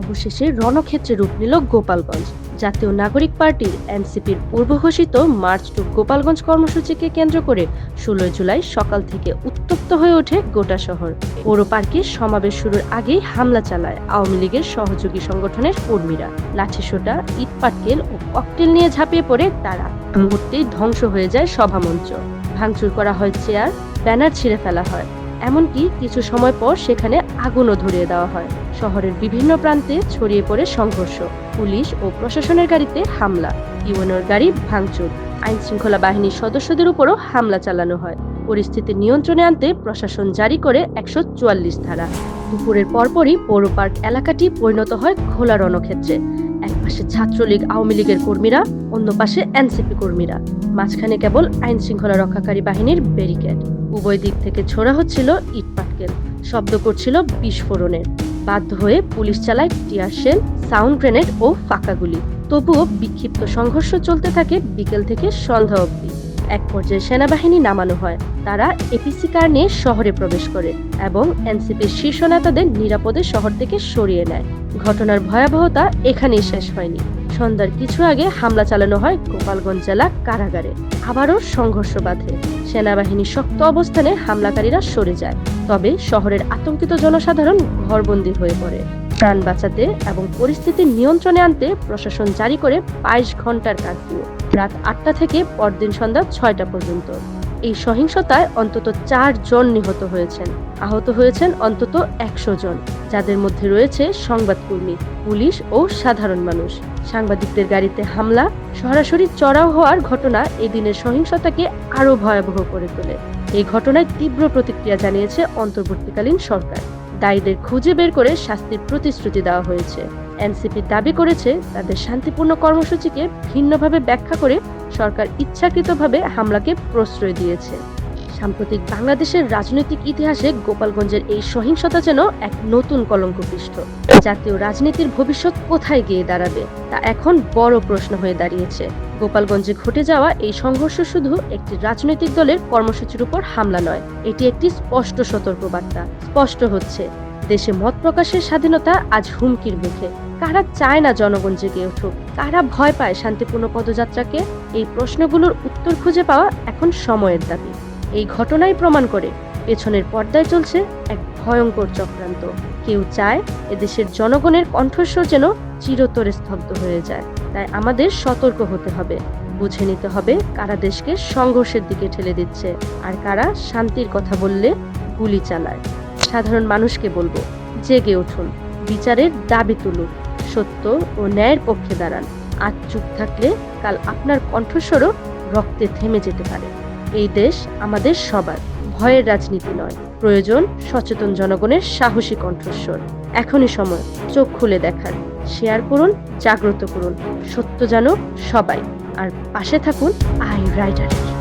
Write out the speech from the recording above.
অবশেষে রণক্ষেত্রে রূপ নিল গোপালগঞ্জ। জাতীয় নাগরিক পার্টির এনসিপির পূর্বঘোষিত মার্চ টু গোপালগঞ্জ কর্মসূচিকে কেন্দ্র করে ষোলোই জুলাই সকাল থেকে উত্তপ্ত হয়ে ওঠে গোটা শহর। পৌর পার্কে সমাবেশ শুরুর আগেই হামলা চালায় আওয়ামী লীগের সহযোগী সংগঠনের কর্মীরা। লাঠিসোঁটা ইট পাটকেল ও ককটেল নিয়ে ঝাঁপিয়ে পড়ে তারা। মুহূর্তেই ধ্বংস হয়ে যায় সভামঞ্চ। ভাঙচুর করা হয় চেয়ার, ব্যানার ছিঁড়ে ফেলা হয়। এমনকি কিছু সময় পর সেখানে আগুনও ধরিয়ে দেওয়া হয়। শহরের বিভিন্ন প্রান্তে ছড়িয়ে পড়ে সংঘর্ষ, পুলিশ ও প্রশাসনের গাড়িতে হামলা, ইউএনওর গাড়ি ভাঙচুর। আইন শৃঙ্খলা বাহিনীর সদস্যদের উপরও হামলা চালানো হয়। পরিস্থিতি নিয়ন্ত্রণে আনতে প্রশাসন জারি করে একশো চুয়াল্লিশ ধারা। দুপুরের পরপরই পৌর পার্ক এলাকাটি পরিণত হয় খোলা রণক্ষেত্রে। এক পাশে ছাত্রলীগ, আওয়ামী লীগের কর্মীরা, অন্য পাশে এনসিপি কর্মীরা। মাঝখানে কেবল আইন শৃঙ্খলা রক্ষাকারী বাহিনীর ব্যারিকেড। উভয় দিক থেকে ছোড়া হচ্ছিল ইট পাটকেল শব্দ করছিল বিস্ফোরণের বাধ্য হয়ে পুলিশ চালায় টিয়ার শেল, সাউন্ড গ্রেনেড ও ফাঁকা গুলি। তবুও বিক্ষিপ্ত সংঘর্ষ চলতে থাকে বিকেল থেকে সন্ধ্যা অবধি। এক পর্যায়ে সেনাবাহিনী নামানো হয়। তারা এপিসি কার নিয়ে শহরে প্রবেশ করে এবং এনসিপির শীর্ষ নেতাদের নিরাপদে শহর থেকে সরিয়ে নেয়। ঘটনার ভয়াবহতা এখানেই শেষ হয়নি। সন্ধ্যার কিছু আগে হামলা চালানো হয় গোপালগঞ্জ জেলা কারাগারে। আবারও সংঘর্ষ বাধে। সেনাবাহিনীর শক্ত অবস্থানে হামলাকারীরা সরে যায়। তবে শহরের আতঙ্কিত জনসাধারণ ঘরবন্দি হয়ে পড়ে। প্রাণ বাঁচাতে এবং পরিস্থিতি নিয়ন্ত্রণে আনতে প্রশাসন জারি করে বাইশ ঘণ্টার কার্ফিউ রাত আটটা থেকে পরদিন সন্ধ্যা ছয়টা পর্যন্ত। এই সহিংসতায় অন্তত চার জন নিহত হয়েছেন। আহত হয়েছেন অন্তত একশো জন, যাদের মধ্যে রয়েছে সংবাদকর্মী, পুলিশ ও সাধারণ মানুষ। সাংবাদিকদের গাড়িতে হামলা, সরাসরি চড়াও হওয়ার ঘটনা এই দিনের সহিংসতাকে আরও ভয়াবহ করে তোলে। এই ঘটনায় তীব্র প্রতিক্রিয়া জানিয়েছে অন্তর্বর্তীকালীন সরকার। দায়ীদের খুঁজে বের করে শাস্তির প্রতিশ্রুতি দেওয়া হয়েছে। এনসিপি দাবি করেছে, তাদের শান্তিপূর্ণ কর্মসূচিকে ভিন্নভাবে ব্যাখ্যা করে সরকার ইচ্ছাকৃতভাবে হামলাকে প্রশ্রয় দিয়েছে। সাম্প্রতিক বাংলাদেশের রাজনৈতিক ইতিহাসে গোপালগঞ্জের এই সহিংসতা যেন এক নতুন কলঙ্ক পৃষ্ঠ জাতীয় রাজনীতির ভবিষ্যৎ কোথায় গিয়ে দাঁড়াবে, তা এখন বড় প্রশ্ন হয়ে দাঁড়িয়েছে। গোপালগঞ্জে ঘটে যাওয়া এই সংঘর্ষ শুধু একটি রাজনৈতিক দলের কর্মসূচির উপর হামলা নয়, এটি একটি স্পষ্ট সতর্কবার্তা। স্পষ্ট হচ্ছে, দেশে মত প্রকাশের স্বাধীনতা আজ হুমকির মুখে। কারা চায় না জনগণ জেগে উঠুক? কারা ভয় পায় শান্তিপূর্ণ পদযাত্রাকে? এই প্রশ্নগুলোর উত্তর খুঁজে পাওয়া এখন সময়ের দাবি। এই ঘটনাই প্রমাণ করে পেছনের পর্দায় চলছে এক ভয়ঙ্কর চক্রান্ত। কেউ চায় এদেশের জনগণের কণ্ঠস্বর যেন চিরতরে স্তব্ধ হয়ে যায়। তাই আমাদের সতর্ক হতে হবে। বুঝে নিতে হবে কারা দেশকে সংঘর্ষের দিকে ঠেলে দিচ্ছে আর কারা শান্তির কথা বললে গুলি চালায়। সাধারণ মানুষকে বলব, জেগে উঠুন। বিচারের দাবি তুলুন। সত্য ও ন্যায়ের পক্ষে দাঁড়ান। আজ চুপ থাকলে কাল আপনার কণ্ঠস্বরও রক্তে থেমে যেতে পারে। এই দেশ আমাদের সবার, ভয়ের রাজনীতি নয়। প্রয়োজন সচেতন জনগণের সাহসী কণ্ঠস্বর। এখনই সময়, চোখ খুলে দেখার। শেয়ার করুন, জাগ্রত করুন। সত্য জানুক সবাই। আর পাশে থাকুন আই রাইডার।